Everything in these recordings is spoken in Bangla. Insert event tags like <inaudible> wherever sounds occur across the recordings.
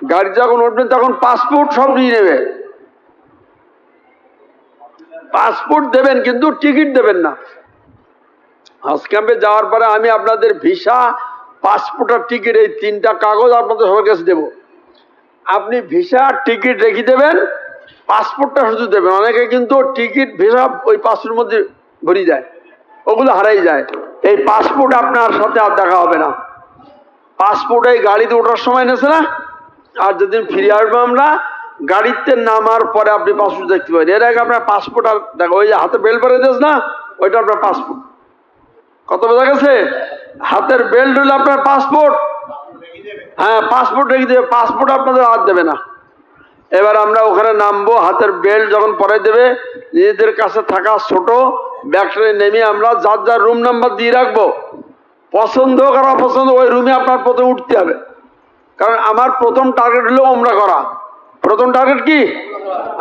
গাড়ি যখন উঠবেন তখন পাসপোর্ট সব নিয়ে নেবে। পাসপোর্ট দেবেন, কিন্তু টিকিট দেবেন না। হাউস ক্যাম্পে যাওয়ার পরে আমি আপনাদের ভিসা, পাসপোর্ট আর টিকিট, এই তিনটা কাগজ আপনাদের সবার কাছে দেবো। আপনি ভিসা, টিকিট রেখে দেবেন, পাসপোর্টটা শুধু দেবেন। অনেকে কিন্তু টিকিট, ভিসা ওই পাসপোর্টের মধ্যে ভরি যায় ওগুলো হারাই যায়। এই পাসপোর্ট আপনার সাথে আর দেখা হবে না। পাসপোর্ট এই গাড়িতে ওঠার সময় নেছে না? আর যেদিন ফিরে আসব আমরা, গাড়িতে নামার পরে আপনি পাসপোর্ট দেখতে পাবেন। এর আগে আপনার পাসপোর্ট আর দেখো, ওই যে হাতে বেল্ট পরে দিস না, ওইটা আপনার পাসপোর্ট কত বোঝা গেছে? হাতের বেল্ট হলে আপনার পাসপোর্ট হ্যাঁ পাসপোর্ট রেখে দেবে। পাসপোর্ট আপনাদের হাত দেবে না। এবার আমরা ওখানে নামবো, হাতের বেল্ট যখন পরে দেবে, নিজেদের কাছে থাকা ছোট ব্যাগটা নেমে আমরা যার যার রুম নাম্বার দিয়ে রাখব, পছন্দ হোক আর অপছন্দ ওই রুমে আপনার প্রথমে উঠতে হবে। কারণ আমার প্রথম টার্গেট হলো ওমরা করা। প্রথম টার্গেট কি?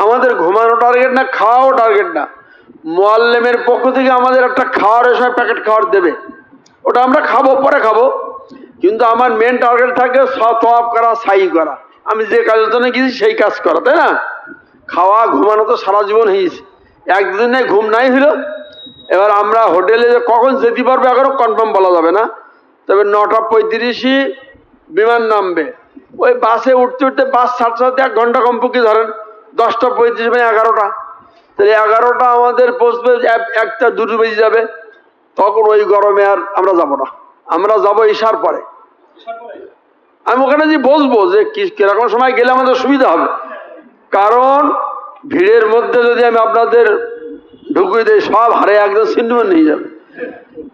আমাদের ঘুমানো টার্গেট না, খাওয়াও টার্গেট না। মোয়াল্লেমের পক্ষ থেকে আমাদের একটা খাওয়ার সময় প্যাকেট খাওয়ার দেবে। ওটা আমরা খাব, পরে খাব। কিন্তু আমার মেন টার্গেট থাকে সব করা সাই করা। আমি যে কাজের জন্য গেছি, সেই কাজ করা, তাই না? খাওয়া, ঘুমানো তো সারা জীবন হয়েছে। একদিনে ঘুম নাই হলো। এবার আমরা হোটেলে যে কখন যেতে পারব, এখনও কনফার্ম বলা যাবে না। তবে নটা পঁয়ত্রিশই বিমান নামবে। ওই বাসে উঠতে উঠতে বাস ছাড়তে ছাড়তে এক ঘণ্টা কমপক্ষে ধরেন দশটা পঁয়ত্রিশ মানে এগারোটা। তাহলে এগারোটা আমাদের পৌঁছবে, এক- একটা দুটো বেজে যাবে। তখন ওই গরমে আর আমরা যাব না। আমরা যাব ঈশার পরে আমি ওখানে যে বসবো যে কীরকম সময় গেলে আমাদের সুবিধা হবে। কারণ ভিড়ের মধ্যে যদি আমি আপনাদের ঢুকিয়ে দিই, সব হারে একদম সিন্ডুমে নিয়ে যাবে।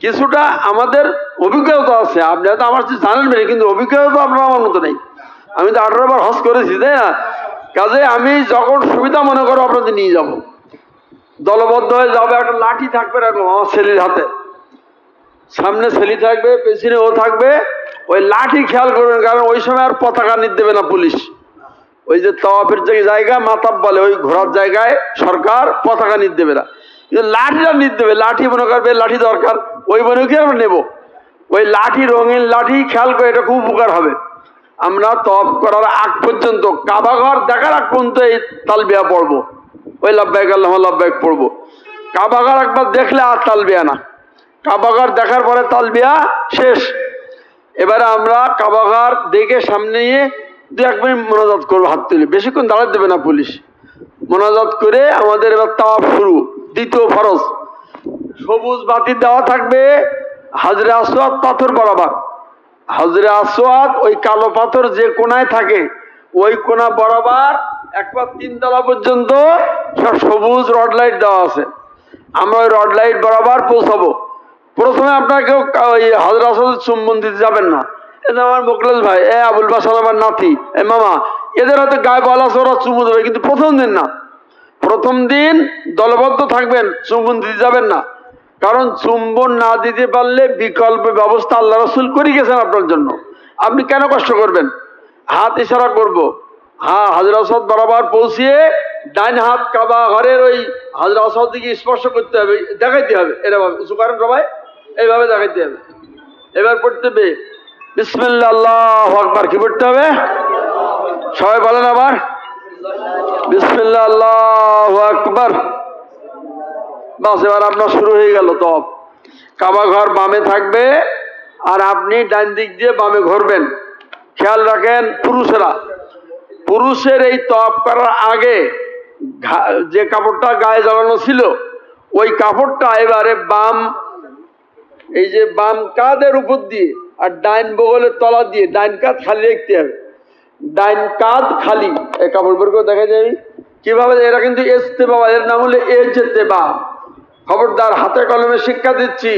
কিছুটা আমাদের অভিজ্ঞতা আছে। আপনি হয়তো আমার জানেন বেশি, কিন্তু অভিজ্ঞতা আপনার আমার মতো নেই। আমি তো আঠারো বার হজ করেছি, তাই না? কাজে আমি যখন সুবিধা মনে করো আপনাদের নিয়ে যাব। দলবদ্ধ হয়ে যাবে, একটা লাঠি থাকবে এরকম, আমার ছেলের হাতে। সামনে ছেলে থাকবে, পেছনে ও থাকবে। ওই লাঠি খেয়াল করবেন, কারণ ওই সময় আর পতাকা নিতে দেবে না পুলিশ। ওই যে তওয়াফের যে জায়গা মাতাব বলে ওই ঘোরার জায়গায় সরকার পতাকা নিতে দেবে না। লাঠিটা নিতে দেবে লাঠি মনে করবে লাঠি দরকার, ওই মনে কি আমরা নেব? ওই লাঠি, রঙিন লাঠি, খেয়াল করে এটা খুব উপকার হবে। আমরা তপ করার আগ পর্যন্ত কাবাঘর দেখার আগ পর্যন্ত এই তাল তালবিয়া পড়ব। ওই লাভবাইক আল্লাহ লাভবাইক পড়ব। কাবাঘর একবার দেখলে আর তাল তালবিয়া না। কাবাঘর দেখার পরে তাল তালবিয়া শেষ। এবারে আমরা কাবাঘর দেখে সামনে নিয়ে দু এক মিনিট মোনাজাত করব হাত তুলে। বেশিক্ষণ দাঁড়াতে দেবে না পুলিশ। মোনাজাত করে আমাদের এবার তাওয়াফ শুরু। দ্বিতীয় ফরজ, সবুজ বাতি দেওয়া থাকবে হাজরে আসোয়াদ পাথর বরাবর। হাজরে আসোয়াদ ওই কালো পাথর যে কোনায় থাকে, ওই কোনা বরাবর একবার তিনতলা পর্যন্ত সব সবুজ রড লাইট দেওয়া আছে। আমরা ওই রড লাইট বরাবর পৌঁছাবো। প্রথমে আপনাকে ওই হাজরা আসাদের চুম্বন দিতে যাবেন না। এটা আমার মোকলেশ ভাই, এ আবুল বাসাল আমার নাতি, এ মামা, এদের হয়তো গায়ে বলা ওরা চুমু দেবে, কিন্তু প্রথম দিন না। প্রথম দিন দলবদ্ধ থাকবেন, চুম্বন দিতে যাবেন না। কারণ চুম্বন না দিতে পারলে বিকল্প ব্যবস্থা আল্লাহ রসুল করে গেছেন আপনার জন্য। আপনি কেন কষ্ট করবেন? হাত ইশারা করব। হ্যাঁ হাজরা আসাদ বরাবর পৌঁছিয়ে ডাইন হাত কাবা ঘরের ওই হাজরা আসাদ দিকে স্পর্শ করতে হবে, দেখাইতে হবে। এরকম, উঁচু করেন সবাই। এইভাবে দেখাইতে হবে। এবার পড়তে হবে বিসমিল্লা আল্লাহ আকবার। কি পড়তে হবে? সবাই বলেন আবার। বিসমিল্লা আল্লাহ বাস, এবার আপনার শুরু হয়ে গেল তপ কাবা ঘর বামে থাকবে আর আপনি ডান দিক দিয়ে বামে ঘুরবেন। খেয়াল রাখেন, পুরুষেরা। পুরুষের এই তপ করার আগে যে কাপড়টা গায়ে জ্বালানো ছিল, ওই কাপড়টা এবারে বাম, এই যে বাম কাঁধের উপর দিয়ে আর ডাইন বগলের তলা দিয়ে, ডাইন কাঁধ খালি রাখতে হবে। ডাইন কাঁধ খালি। এই কাপড় বের করে দেখা যায় কীভাবে এরা কিন্তু এস্তেবা এর নাম হলো এজেতেবা খবরদার, হাতে কলমে শিক্ষা দিচ্ছি।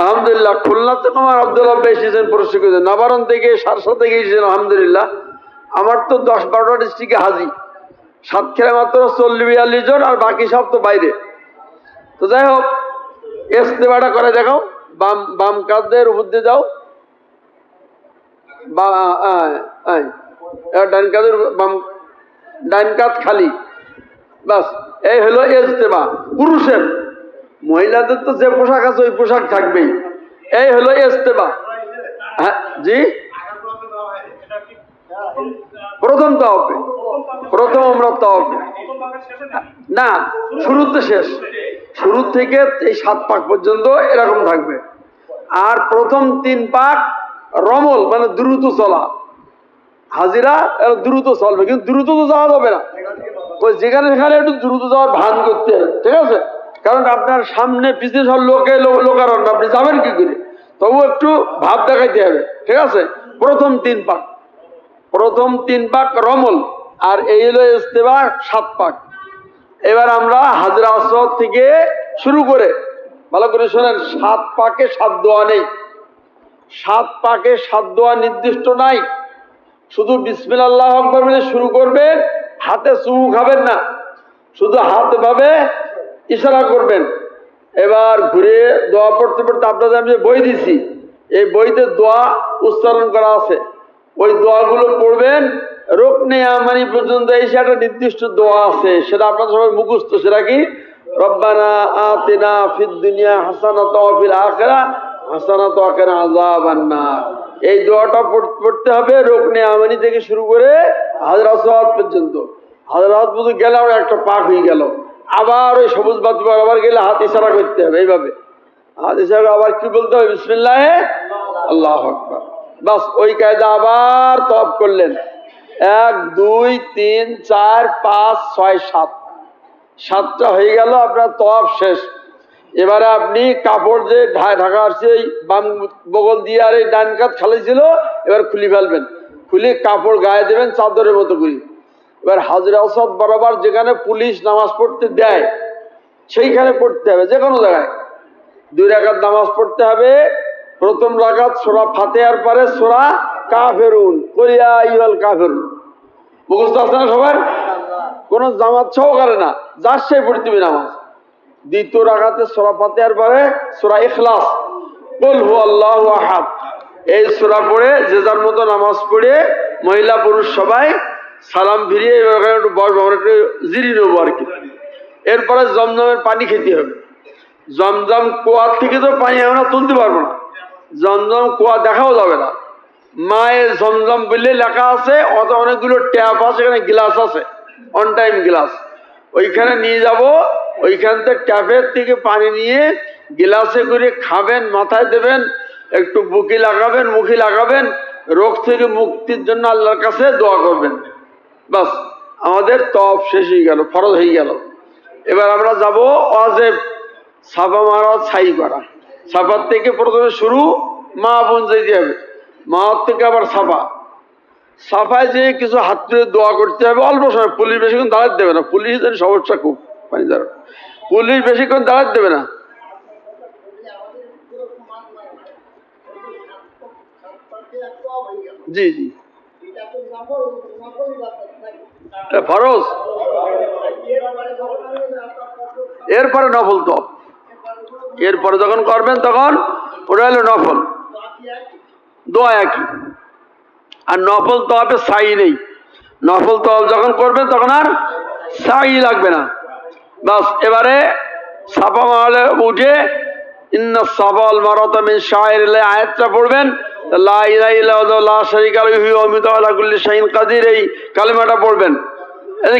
আলহামদুলিল্লাহ, খুলনা থেকে আমার আব্দুল্লাহ এসেছেন প্রশিক্ষিত। নবারণ থেকে সারসা থেকে এসেছেন, আলহামদুলিল্লাহ। আমার তো দশ বারোটা ডিস্ট্রিক্টে হাজি। সাতক্ষীরা মাত্র চল্লিশ বিয়াল্লিশ জন, আর বাকি সব তো বাইরে। তো যাই হোক এস্তেবাটা করে দেখাও। বাম বাম কাঁধের উপর দিয়ে যাও। বা আয়। ডান বাম ডান খালি। বাস, এই হলো এজতেবা পুরুষের। মহিলাদের তো যে পোশাক আছে, ওই পোশাক থাকবেই। এই হলো এজতেবা হ্যাঁ জি? প্রথম তওয়াফে প্রথম আমরা তওয়াফে না শুরুতে শেষ। শুরু থেকে এই সাত পাক পর্যন্ত এরকম থাকবে। আর প্রথম তিন পাক রমল মানে দ্রুত চলা। হাজিরা দ্রুত চলবে, কিন্তু দ্রুত তো যাওয়া যাবে না। ওই যেখানে সেখানে একটু দ্রুত যাওয়ার ভান করতে হবে, ঠিক আছে? কারণ আপনার সামনে পিছিয়ে সব লোকে লোকারণ্য, আপনি যাবেন কি করে? তবু একটু ভাব দেখাইতে হবে, ঠিক আছে? প্রথম তিন পাক। প্রথম তিন পাক রমল, আর এই হলো ইস্তেবা সাত পাক। এবার আমরা হাজরা আসর থেকে শুরু করে, ভালো করে শোনেন, সাত পাকে সাত দোয়া নেই। সাত পাকে সাত দোয়া নির্দিষ্ট নাই। শুধু বিসমিল আল্লাহ আকবর বলে শুরু করবেন, হাতে চুমু খাবেন না। শুধু হাত ভাবে ইশারা করবেন। এবার ঘুরে দোয়া পড়তে পড়তে আপনাদের আমি যে বই দিছি, এই বইতে দোয়া উচ্চারণ করা আছে। ওই দোয়াগুলো পড়বেন রোগ নেই আমানি পর্যন্ত এসে একটা নির্দিষ্ট দোয়া আছে, সেটা আপনার সবাই মুখস্থ, সেটা কি? রব্বানা আতিনা ফিদ দুনিয়া হাসানাত ওয়া ফিল হাসানাত ওয়া কিনা আযাবান নার এই দোয়াটা পড়তে হবে রোগ নেই আমানি থেকে শুরু করে হাজরা সোয়াদ পর্যন্ত। হাজরাত পর্যন্ত গেলে আবার একটা পাক হয়ে গেল। আবার ওই সবুজ বাতি আবার গেলে হাত ইশারা করতে হবে এইভাবে। হাত ইশারা আবার কি বলতে হবে? বিসমিল্লাহ। আল্লাহ আকবার। বাস, ওই কায়দা আবার তপ করলেন। এক, দুই, তিন, চার, পাঁচ, ছয়, সাত। সাতটা হয়ে গেল, আপনার তপ শেষ। এবারে আপনি কাপড় যে ঢাকা আসছে বাম বগল দিয়ে আর এই ডান কাত খালি ছিল, এবার খুলি ফেলবেন। খুলে কাপড় গায়ে দেবেন চাদরের মতো করে। এবার হাজরা ওসাদ বরাবর যেখানে পুলিশ নামাজ পড়তে দেয়, সেইখানে পড়তে হবে, যে কোনো জায়গায়। দুই রাকাত নামাজ পড়তে হবে, প্রথম রাকাত সোরা ফাতেহার পরে সোরা কাফেরুন। করিয়া ইউল কাফেরুন। মুখস্থ আছে না সবার? কোন জামাত ছাও করে না, যার সেই পড়তে নামাজ। দ্বিতীয় রাকাতে সোরা ফাতেহার পরে সোরা ইখলাস। বল হু আল্লাহ আহাদ। এই সোরা পড়ে যে যার মতো নামাজ পড়ে মহিলা পুরুষ সবাই সালাম ফিরিয়ে একটু বসবো, আমরা একটু জিরি নেব আর কি। এরপরে জমজমের পানি খেতে হবে। জমজম কুয়ার থেকে তো পানি আমরা তুলতে পারব না। জমজম কুয়া দেখাও যাবে না। মায়ের জমজম বললে লেখা আছে, অত অনেকগুলো ট্যাপ আছে, এখানে গ্লাস আছে অন টাইম গ্লাস। ওইখানে নিয়ে যাব, ওইখান থেকে ট্যাপের থেকে পানি নিয়ে গ্লাসে করে খাবেন, মাথায় দেবেন, একটু বুকি লাগাবেন, মুখে লাগাবেন, রোগ থেকে মুক্তির জন্য আল্লাহর কাছে দোয়া করবেন। বাস, আমাদের তপ শেষ হয়ে গেল, ফরজ হয়ে গেল। এবার আমরা যাব অজেব সাফা মারা, ছাই করা। সাফার থেকে প্রথমে শুরু, মা বোন যেতে হবে। মার থেকে আবার সাফা। সাফায় যে কিছু হাত তুলে দোয়া করতে হবে। অল্প সময় পুলিশ বেশিক্ষণ দাঁড়াতে দেবে না। পুলিশ জানি সমস্যা খুব, পানি দ্বারা পুলিশ বেশিক্ষণ দাঁড়াতে দেবে না। জি জি। ফরজ? এরপরে নফল তো। এরপরে যখন করবেন তখন ওটা হলো নফল। দোয়া একই। আর নফল তওয়াফে সাই নেই। নফল তওয়াফ যখন করবেন, তখন আর সাই লাগবে না। বাস, এবারে সাফা মহলে উঠে আয়াতটা পড়বেন। পড়বেন।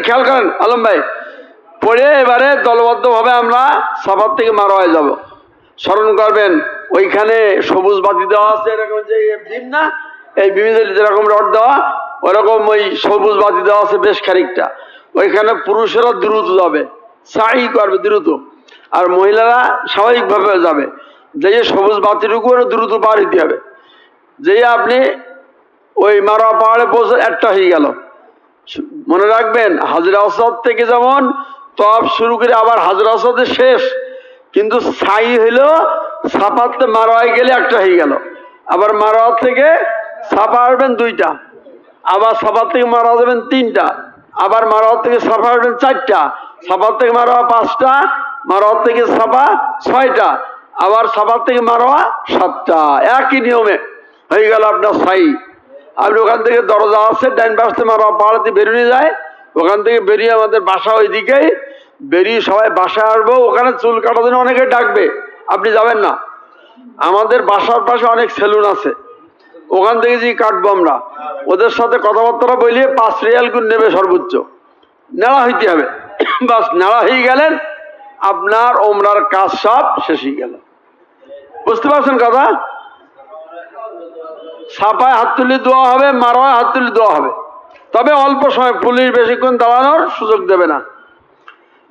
খেয়াল করেন, আলম ভাই, পড়ে এবারে দলবদ্ধভাবে আমরা থেকে যাব। স্মরণ করবেন, ওইখানে সবুজ বাতি দেওয়া আছে, এরকম যে না এই বিভিন্ন যেরকম রড দেওয়া, ওরকম ওই সবুজ বাতি দেওয়া আছে বেশ খানিকটা। ওইখানে পুরুষেরা দ্রুত যাবে সাই করবে দ্রুত। আর মহিলারা স্বাভাবিকভাবে যাবে। যে সবুজ বাতিটুকু দ্রুত পার দিতে হবে যেই আপনি ওই মারা পাহাড়ে পৌঁছে একটা হয়ে গেল। মনে রাখবেন, হাজরা আসাদ থেকে যেমন তপ শুরু করে আবার হাজরা আসাদে শেষ। কিন্তু ছাই হইল সাপাতে মারোয়ায় গেলে একটা হয়ে গেল। আবার মারোয়ার থেকে সাপা আসবেন দুইটা, আবার সাপার থেকে মারা যাবেন তিনটা, আবার মারোয়ার থেকে সাফা আসবেন চারটা সাপার থেকে মারোয়া পাঁচটা মারোয়ার থেকে সাপা ছয়টা, আবার সাপার থেকে মারোয়া সাতটা। একই নিয়মে হয়ে গেল আপনার সাই। আপনি ওখান থেকে দরজা আছে, ডাইন পাশে মারা পাহাড়াতে বেরিয়ে যায়, ওখান থেকে বেরিয়ে আমাদের বাসা ওইদিকেই বেরিয়ে সবাই বাসায় আসব, ওখানে চুল কাটার জন্য অনেকে ডাকবে, আপনি যাবেন না। আমাদের বাসার পাশে অনেক সেলুন আছে। ওখান থেকে যে কাটবো আমরা, ওদের সাথে কথাবার্তা বলিয়ে পাঁচ রিয়াল গুণ নেবে সর্বোচ্চ। নেড়া হইতে হবে। <coughs> বাস নেড়া হয়ে গেলেন, আপনার ওমরার কাজ সব শেষ হয়ে গেল। বুঝতে পারছেন কথা? সাপায় হাত তুলি দেওয়া হবে মারায় হাত তুলি দেওয়া হবে। তবে অল্প সময় পুলিশ বেশিক্ষণ দাঁড়ানোর সুযোগ দেবে না।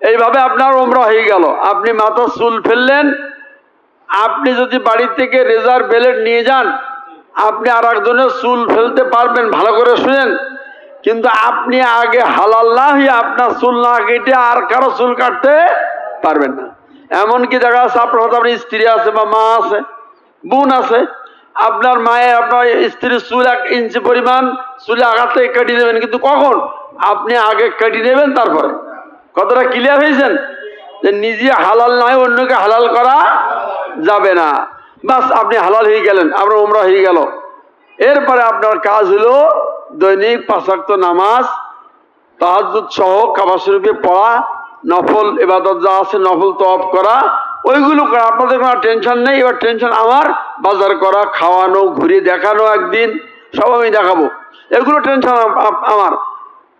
এইভাবে আপনার ওমরা হয়ে গেল। আপনি মাথা চুল ফেললেন। আপনি যদি বাড়ি থেকে রেজার বেলেট নিয়ে যান আপনি আর একজনের চুল ফেলতে পারবেন, ভালো করে শুনেন। কিন্তু আপনি আগে হালাল না হয়ে আপনার চুল না কেটে আর কারও চুল কাটতে পারবেন না। এমনকি দেখা যাচ্ছে আপনার হয়তো আপনার স্ত্রী আছে বা মা আছে, বোন আছে। আপনার মায়ের, আপনার স্ত্রীর চুল এক ইঞ্চি পরিমাণ চুলে আঘাতে কাটিয়ে নেবেন। কিন্তু কখন? আপনি আগে কাটিয়ে নেবেন তারপরে। কতটা ক্লিয়ার হয়েছেন? যে নিজে হালাল নয়, অন্যকে হালাল করা যাবে না। বাস, আপনি হালাল হয়ে গেলেন, আপনার উমরা হয়ে গেল। এরপরে আপনার কাজ হলো দৈনিক পাঁচাক্ত নামাজ তাহাজুদ সহ কাবা শরীফে পড়া, নফল এবাদত যা আছে নফল তফ করা, ওইগুলো করা। আপনাদের কোনো টেনশন নেই, এবার টেনশন আমার, বাজার করা, খাওয়ানো, ঘুরে দেখানো একদিন, সব আমি দেখাবো। এগুলো টেনশন আমার।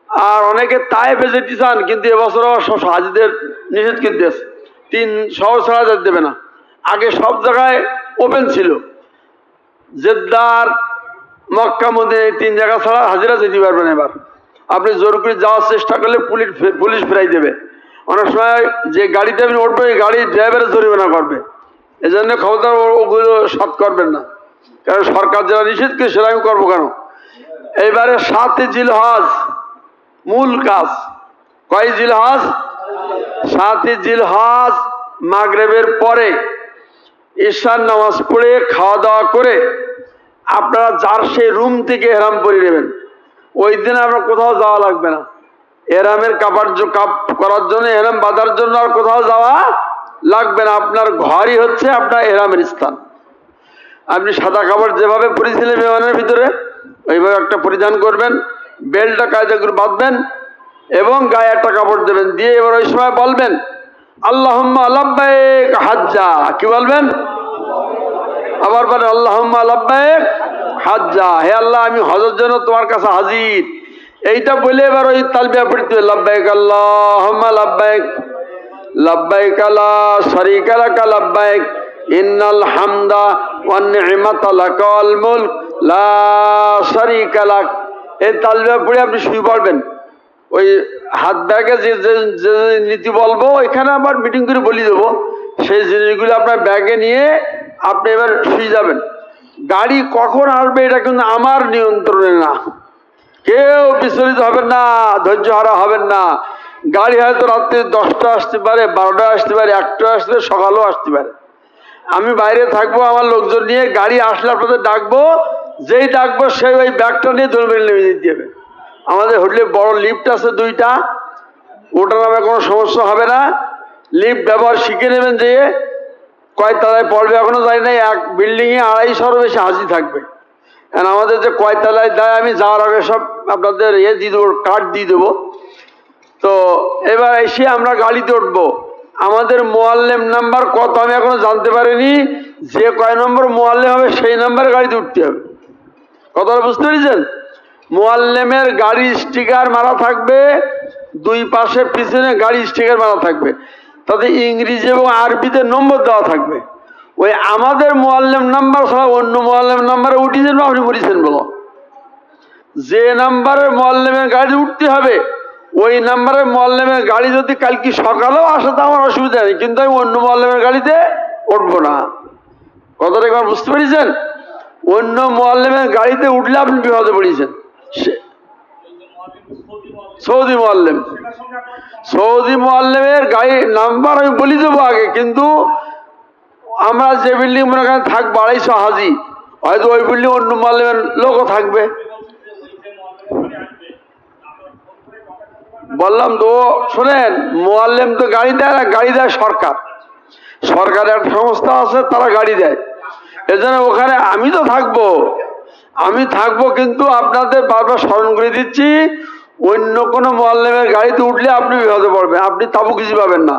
আর অনেকে তাই যেতে চান, কিন্তু এবছর আবার সব হাজিদের নিষেধ কিন্তু তিন শহর ছাড়া দেবে না। আগে সব জায়গায় ওপেন ছিল। জেদ্দার, মক্কা মধ্যে তিন জায়গা ছাড়া হাজিরা যেতে পারবেন এবার। আপনি জোর করে যাওয়ার চেষ্টা করলে পুলিশ পুলিশ ফেরাই দেবে। অনেক সময় যে গাড়িতে আপনি উঠবে ওই গাড়ির ড্রাইভারের জরিমানা করবে। এই জন্য ক্ষমতা ওগুলো সাত করবেন না। কারণ সরকার যারা নিষেধ করে, সেটা আমি করব কেন? এইবারে সাতই জিলহজ মূল কাজ। কয় জিলহজ? সাতই জিলহজ মাগরেবের পরে। ঈশান নামাজ পড়ে খাওয়া দাওয়া করে আপনারা যার সেই রুম থেকে হেরাম পরে নেবেন। ওই দিন আপনার কোথাও যাওয়া লাগবে না। এরামের কাপড় কাপ করার জন্য এরাম বাঁধার জন্য আর কোথাও যাওয়া লাগবে না। আপনার ঘরই হচ্ছে আপনার এরামের স্থান। আপনি সাদা কাপড় যেভাবে পরেছিলেন বিমানের ভিতরে, ওইভাবে একটা পরিধান করবেন বেল্টটা কায়দা করে বাঁধবেন এবং গায়ে একটা কাপড় দেবেন। দিয়ে এবার ওই সময় বলবেন আল্লাহ আল্লাহবাইক হাজ্জা। কি বলবেন? আবার বলেন আল্লাহ আল্লাহবাইক হাজ্জা। হে আল্লাহ, আমি তোমার কাছে হাজির। এইটা বলে এবার ওই তালবিয়া পড়তে হবে। লাব্বাইক আল্লাহ লাব্বাইক লাব্বাইক আলা শরীক ইন্নাল হামদা ওয়ান লা এই তালবিয়া পড়ে আপনি শুয়ে পড়বেন। ওই হাত ব্যাগে যে নীতি বলব এখানে আবার মিটিং করে বলি দেবো। সেই জিনিসগুলো আপনার ব্যাগে নিয়ে আপনি এবার শুয়ে যাবেন। গাড়ি কখন আসবে এটা কিন্তু আমার নিয়ন্ত্রণে না। কেউ বিচলিত হবেন না, ধৈর্য হারা হবেন না। গাড়ি হয়তো রাত্রি দশটা আসতে পারে, বারোটা আসতে পারে, একটা আসতে পারে, সকালেও আসতে পারে। আমি বাইরে থাকব, আমার লোকজন নিয়ে গাড়ি আসলে আপনাদের ডাকবো, যেই ডাকবো সেই ওই ব্যাগটা নিয়ে দৌড় নেমে দিতে হবে। আমাদের হোটেলে বড় লিফট আছে দুইটা ওটা নামে কোনো সমস্যা হবে না। লিফট ব্যবহার শিখে নেবেন যে কয় পড়বে, এখনও জানি না, এক বিল্ডিংয়ে আড়াইশোর বেশি হাজি থাকবে। আর আমাদের যে কয়তলায় দেয় আমি যাওয়ার আগে সব আপনাদের ইয়ে দিয়ে দেবো কার্ড দিয়ে দেবো। তো এবার এসে আমরা গাড়িতে উঠবো। আমাদের মোয়াল্লেম নাম্বার কত আমি এখনও জানতে পারিনি। যে কয় নম্বর মোয়াল্লেম হবে, সেই নাম্বারে গাড়িতে উঠতে হবে। কথাটা বুঝতে পেরেছেন? মোয়াল্লেমের গাড়ি স্টিকার মারা থাকবে, দুই পাশে পিছনে গাড়ি স্টিকার মারা থাকবে। তাতে ইংরেজি এবং আরবিতে নম্বর দেওয়া থাকবে। ওই আমাদের মোয়াল্লেম নাম্বার ছাড়া অন্য মোয়াল্লেম নাম্বারে উঠিয়েছেন বা আপনি উঠিয়েছেন বলো? যে নাম্বারের মোয়াল্লেমের গাড়ি উঠতে হবে, ওই নাম্বারের মোয়াল্লেমের গাড়ি যদি কালকে সকালেও আসে, তো আমার অসুবিধা নেই, কিন্তু আমি অন্য মোয়াল্লেমের গাড়িতে উঠবো না। কথাটা একবার বুঝতে পেরেছেন? অন্য মোয়াল্লেমের গাড়িতে উঠলে আপনি বিপদে পড়িয়েছেন সে- সৌদি মোয়াল্লেম সৌদি মোয়াল্লেমের গাড়ি নাম্বার আমি বলি দেবো আগে, কিন্তু আমরা যে বিল্ডিং মনে করেন থাকব আড়াইশো হাজি, হয়তো ওই বিল্ডিং অন্য মোয়াল্লেমের লোকও থাকবে। বললাম, তো শোনেন মোয়াল্লেম তো গাড়ি দেয় না, গাড়ি দেয় সরকার। সরকারের একটা সংস্থা আছে, তারা গাড়ি দেয়। এজন্য ওখানে আমি তো থাকব। আমি থাকব কিন্তু আপনাদের বারবার স্মরণ করে দিচ্ছি অন্য কোনো মোয়াল্লেমের গাড়িতে উঠলে আপনি বিপদে পড়বেন, আপনি তাবু কিছু পাবেন না।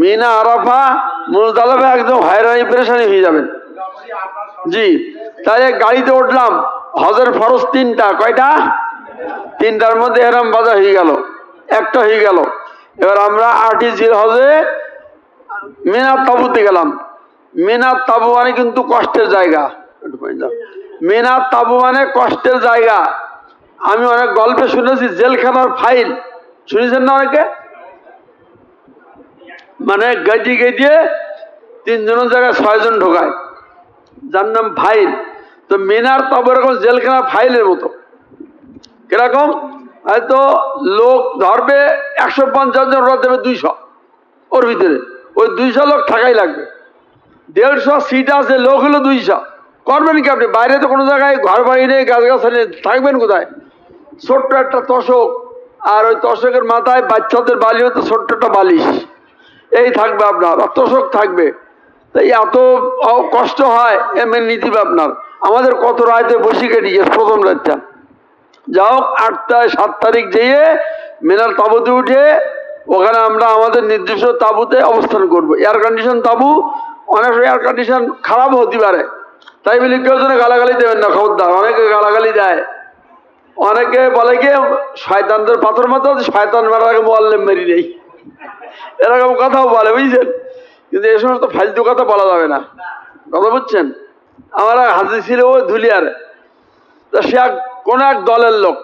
মিনা, আরাফা মুজদালাফা একদম হয়রানি, পেরেশানি হয়ে যাবেন। জি তাহলে গাড়িতে উঠলাম, হজের ফরজ তিনটা, কয়টা? তিনটার মধ্যে এরম বাজা হয়ে গেল, একটা হয়ে গেল। এবার আমরা আটি জিল হজে মিনার তাবুতে গেলাম। মিনার তাবু মানে কিন্তু কষ্টের জায়গা। মিনার তাবু মানে কষ্টের জায়গা। আমি অনেক গল্পে শুনেছি, জেলখানার ফাইল। শুনেছেন না অনেকে? মানে গেজি গেজিয়ে তিনজনের জায়গায় ছয়জন ঢোকায়। যার নাম ফাইল। তো মিনার তাবু এরকম জেলখানা ফাইলের মতো। কীরকম? হয়তো লোক ধরবে একশো পঞ্চাশ জন ওরা দেবে দুইশো। ওর ভিতরে। ওই দুইশো লোক থাকাই লাগবে। দেড়শো সিট আছে, লোক হলো দুইশো। করবেন কি আপনি? বাইরে তো কোনো জায়গায় ঘর বাড়ি নেই গাছ গাছ নেই, থাকবেন কোথায়? ছোট্ট একটা তশক আর ওই তশকের মাথায় বাচ্চাদের বালি হতো ছোট্ট একটা বালিশ। এই থাকবে আপনার, আর তোষক থাকবে। তাই এত কষ্ট হয় এমনি নীতিবে আপনার। আমাদের কত রায়তে বসি গেছে প্রথম রাতটা। যা হোক আটটায় সাত তারিখ যেয়ে মেনার তাবুতে উঠে ওখানে আমরা আমাদের নির্দিষ্ট তাবুতে অবস্থান করব। এয়ার কন্ডিশন তাবু অনেক সময় এয়ার কন্ডিশন খারাপ হতে পারে। তাই বলি কেউ যেন গালাগালি দেবেন না, খবরদার। অনেকে গালাগালি দেয়। অনেকে বলে কি, শয়তানদের পাথর মতো শয়তান মারার আগে মোয়াল্লেম মেরি নেই। এরকম কথাও বলে, বুঝছেন? কিন্তু এই সমস্ত ফালতু কথা বলা যাবে না। কথা বুঝছেন? আমার হাজি ছিল ও ধুলিয়ার। তা সে এক, কোন এক দলের লোক।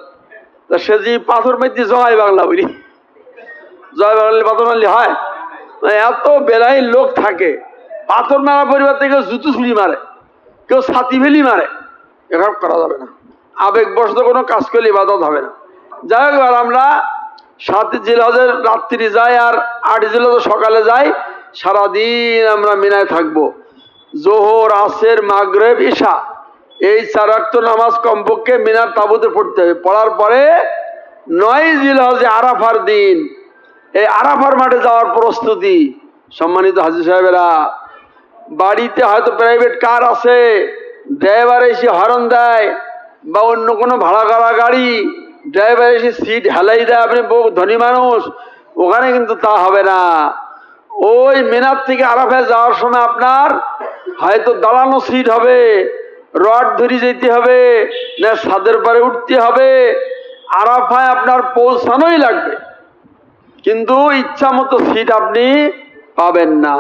তা সে যে পাথর মেয়েছি জয় বাংলা বলি। জয় বাংলা পাথর মারলে হয়? এত বেড়াই লোক থাকে, পাথর মারা পরিবার থেকে জুতো ছুরি মারে, কেউ ছাতি ফেলি মারে। এসব করা যাবে না। আবেগবশত কোনো কাজ করলে ইবাদত হবে না। যাই হোক এবার আমরা সাত জিলহজের রাত্রি যাই আর আট জিলহজ সকালে যাই, সারাদিন আমরা মিনায় থাকব। জোহর, আসের, মাগরেব ঈশা এই চার ওয়াক্ত নামাজ কমপক্ষে মিনার তাবুতে পড়তে হবে। পড়ার পরে নয় জিলহজে আরাফার দিন। এই আরাফার মাঠে যাওয়ার প্রস্তুতি, সম্মানিত হাজি সাহেবেরা, বাড়িতে হয়তো প্রাইভেট কার আছে ড্রাইভার এসে হরণ দেয় বা অন্য কোনো ভাড়া করা গাড়ি ড্রাইভার এসে সিট হেলাই দেয়, আপনি বহু ধনী মানুষ, ওখানে কিন্তু তা হবে না। ওই মিনার থেকে আরাফায় যাওয়ার সময় আপনার হয়তো দাঁড়ানো সিট হবে, রড ধরে যেতে হবে, না ছাদের পরে উঠতে হবে, আরাফায় আপনার পৌঁছানোই লাগবে। কিন্তু ইচ্ছা মতো সিট আপনি পাবেন না।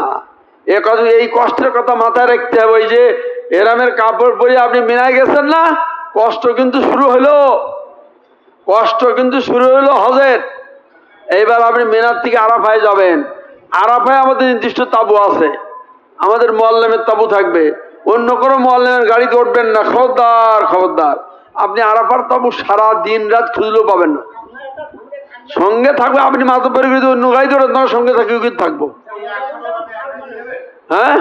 এ কথা, এই কষ্টের কথা মাথায় রাখতে হবে, ওই যে এরামের কাপড় পরে আপনি মিনায় গেছেন না? কষ্ট কিন্তু শুরু হলো কষ্ট কিন্তু শুরু হলো হজের। এইবার আপনি মেনার থেকে আরাফায় যাবেন। আরাফায় আমাদের নির্দিষ্ট তাবু আছে। আমাদের মোয়াল্লামের তাবু থাকবে। অন্য কোনো মোয়াল্লামের গাড়িতে উঠবেন না। খবরদার খবরদার। আপনি আরাফার তাবু সারা দিন রাত খুঁজলেও পাবেন না। সঙ্গে থাকবে, আপনি মাথা পরে কিন্তু অন্য গাড়িতে ওঠেন তোমার সঙ্গে থাকবে কিন্তু থাকব। হ্যাঁ?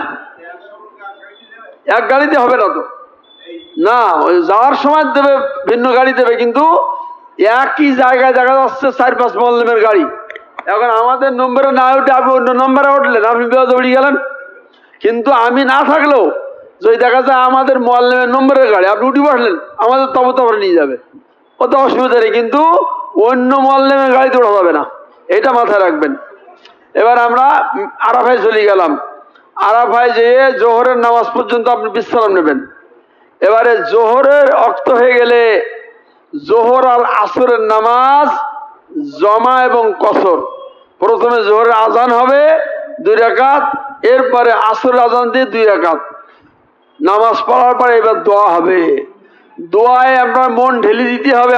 এক গাড়িতে হবে না তো? না যাওয়ার সময় দেবে, ভিন্ন গাড়ি দেবে, কিন্তু একই জায়গায় দেখা যাচ্ছে চার পাঁচ মল্লিমের গাড়ি। এখন আমাদের নম্বরে না উঠে আপনি অন্য নম্বরে উঠলেন, আপনি উঠে গেলেন। কিন্তু আমি না থাকলেও যদি দেখা যায় আমাদের মোয়াল্লিমের নম্বরের গাড়ি, আপনি উঠে বসলেন, আমাদের তবে তবে নিয়ে যাবে। অত অসুবিধা নেই, কিন্তু অন্য মোয়াল্লিমের গাড়িতে ওঠা যাবে না। এটা মাথায় রাখবেন। এবার আমরা আরাফায় চলে গেলাম। আরাফায় যেয়ে জোহরের নামাজ পর্যন্ত আপনি বিশ্রাম নেবেন। এবারে জোহরের অক্ত হয়ে গেলে জোহর আর আসরের নামাজ, জমা এবং কসর। প্রথমে জোহরের আজান হবে দুই রাকাত, এরপরে আসরের আজান দিয়ে দুই রাকাত। নামাজ পড়ার পরে এবার দোয়া হবে। দোয়ায় আপনার মন ঢেলে দিতে হবে